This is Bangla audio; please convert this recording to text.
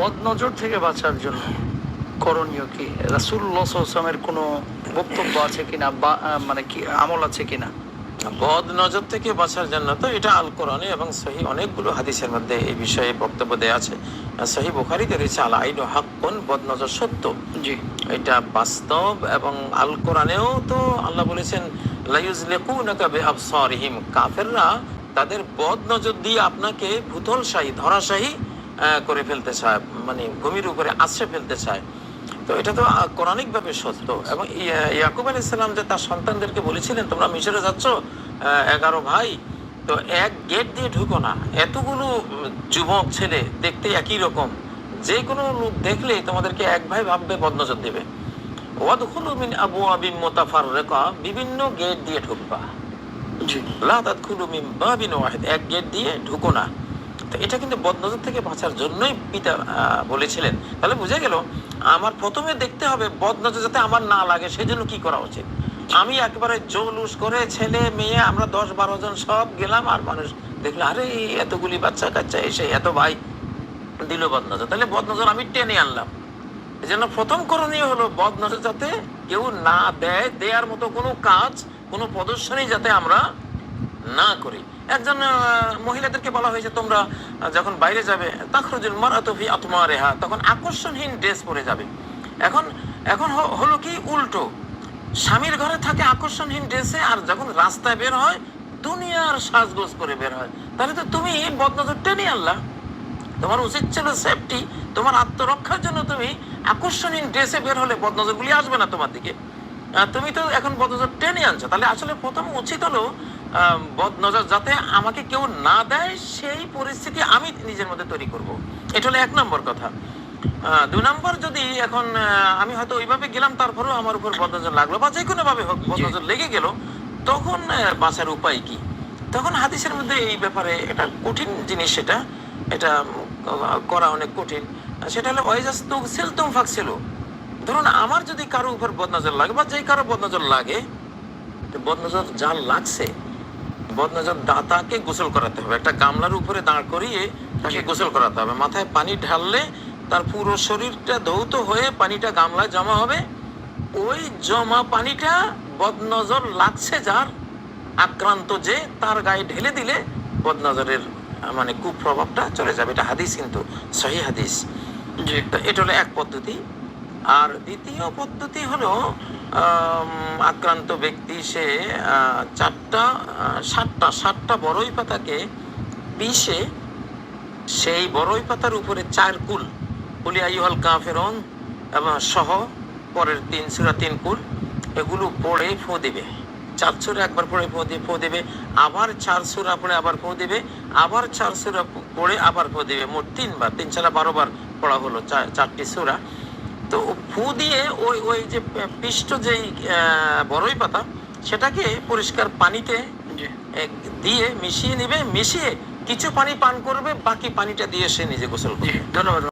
বদ নজর থেকে বাঁচার জন্য করণীয় কি? রাসুল্লাহামের কোনো বক্তব্য আছে কিনা বা মানে কি আমল আছে কিনা? বদ নজর থেকে বাঁচার জন্য তো এটা আল কোরআনে এবং সহি অনেকগুলো হাদিসের মধ্যে এই বিষয়ে বক্তব্য দেওয়া আছে। সহি বুখারিতে রয়েছে আল আইন হাক্কন বদ নজর সত্য। জি। এটা বাস্তব এবং আল কোরআনেও তো আল্লাহ বলেছেন লাইউজলেকুনাকা বিআবসারিহিম। কাফেররা তাদের বদ নজর দিয়ে আপনাকে ভূতলশাহী ধরাশাহী করে ফেলতে চায় মানে ভূমির উপরে আশ্রয় ফেলতে চায়। তো এটা তো কোরআনিকভাবে সত্য। এবং ইয়া- ইয়াকুব আলাইহিস সালাম যে তার সন্তানদেরকে বলেছিলেন তোমরা মিশরে যাচ্ছ এগারো ভাই তো এক গেট দিয়ে ঢুকো না। এতগুলো যুবক ছেলে দেখতে একই রকম। যে কোনো লোক দেখলেই তোমাদেরকে এক ভাই ভাববে বদনজর দেবে। ওয়াদখুলু মিন আবওয়াবিন মুতাফাররিকা বিভিন্ন গেট দিয়ে ঢুকবা। লা তাদখুলু মিন বাবিন ওয়াহিদ এক গেট দিয়ে ঢুকো না। তো এটা কিন্তু বদনজর থেকে বাঁচার জন্যই পিতা বলেছিলেন। তাহলে বুঝে গেল, আমার প্রথমে দেখতে হবে বদনজর যাতে আমার না লাগে, সেজন্য কি করা উচিত? আমি একেবারে জৌলুস করে ছেলে, মেয়ে, আমরা দশ বারো জন সব গেলাম, আর মানুষ দেখল, আরে, এতগুলি বাচ্চা কাচ্চা এসে, এত ভাই দিল বদনজর। তাহলে বদনজর আমি টেনে আনলাম। এই জন্য প্রথম করণীয় হলো বদনজর যাতে কেউ না দেয় দেওয়ার মতো কোনো কাজ, কোনো প্রদর্শনী যাতে আমরা না করি। একজন মহিলাদেরকে বলা হয়েছে, তোমরা যখন বাইরে যাবে, তাখরুজুল রেহা তখন আকর্ষণহীন ড্রেস পরে যাবে। এখন এখন হলো কি উল্টো। স্বামীর ঘরে থাকে আকর্ষণহীন ড্রেসে, আর যখন রাস্তায় বের হয়, দুনিয়ার সাজগোজ করে বের হয়। তাহলে তো তুমি বদনজর টেনে আনলা। তোমার উচিত ছিল সেফটি তোমার আত্মরক্ষার জন্য তুমি আকর্ষণীয় ড্রেসে বের হলে বদনজরগুলি আসবে না তোমার দিকে। তুমি তো এখন বদনজর টেনে আনছো। তাহলে আসলে প্রথম উচিত হলো আহ, বদনজর যাতে আমাকে কেউ না দেয় সেই পরিস্থিতি আমি নিজের মধ্যে তৈরি করব। এটা হলো এক নম্বর কথা। দুই নম্বর যদি এখন আমি হয়তো ওইভাবে গেলাম তারপরেও আমার উপর বদনজর লাগল বা যে কোনো ভাবে হোক বদনজর লেগে গেল তখন বাঁচার উপায় কি? তখন হাদিসের মধ্যে এই ব্যাপারে এটা কঠিন জিনিস সেটা এটা করা অনেক কঠিন। সেটা হলো ওয়াইজাস তুগসিল তুম ফাকসিল ধরুন আমার যদি কারও উপর বদনজর লাগে বা যে কারও বদনজর লাগে বদনজর যার লাগছে বদনজর দাতাকে গোসল করাতে হবে। একটা গামলার উপরে দাঁড় করিয়ে তাকে গোসল করাতে হবে। মাথায় পানি ঢাললে তার পুরো শরীরটা ধৌত হয়ে পানিটা গামলায় জমা হবে। ওই জমা পানিটা বদনজর লাগছে যার আক্রান্ত যে তার গায়ে ঢেলে দিলে বদনজরের মানে কুপ্রভাবটা চলে যাবে। এটা হাদিস কিন্তু সহি হাদিস। এটা হলো এক পদ্ধতি। আর দ্বিতীয় পদ্ধতি হলো আক্রান্ত ব্যক্তি সে চারটা সাতটা সাতটা বড়ই পাতাকে পিষে সেই বড়ই পাতার উপরে চার কুল, কুলি আইহল কাফেরন, এবং সহ পরের তিন, সুরা তিন কুল, এগুলো পড়ে ফো দেবে। চার সুরা একবার পড়ে ফো দিয়ে ফো দেবে। আবার চার সুরা পড়ে আবার ফো দেবে। আবার চার সুরা পড়ে আবার ফো দেবে। মোট তিনবার, তিন ছাড়া বারো বার পড়া হলো চার- চারটি সুরা। তো ফু দিয়ে ওই ওই যে পিষ্ট যেই বড়ই পাতা সেটাকে পরিষ্কার পানিতে দিয়ে মিশিয়ে নেবে মিশিয়ে কিছু পানি পান করবে বাকি পানিটা দিয়ে সে নিজে গোসল করবে। ধন্যবাদ।